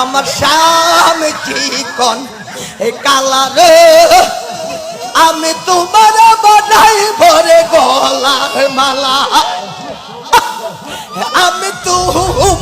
আমার স্বামী চিকন এ কালা আমি তোমার বানাই ভরে গলার মালা। আমি তোমার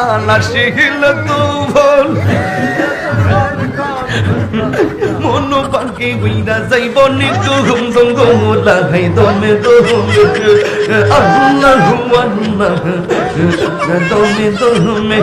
আসিল তুফান মন পাখি গুইরা যাইব নিকু ঘুম ঘুম লাগাই দমে দমে আল্লাহু আল্লাহ দমে দমে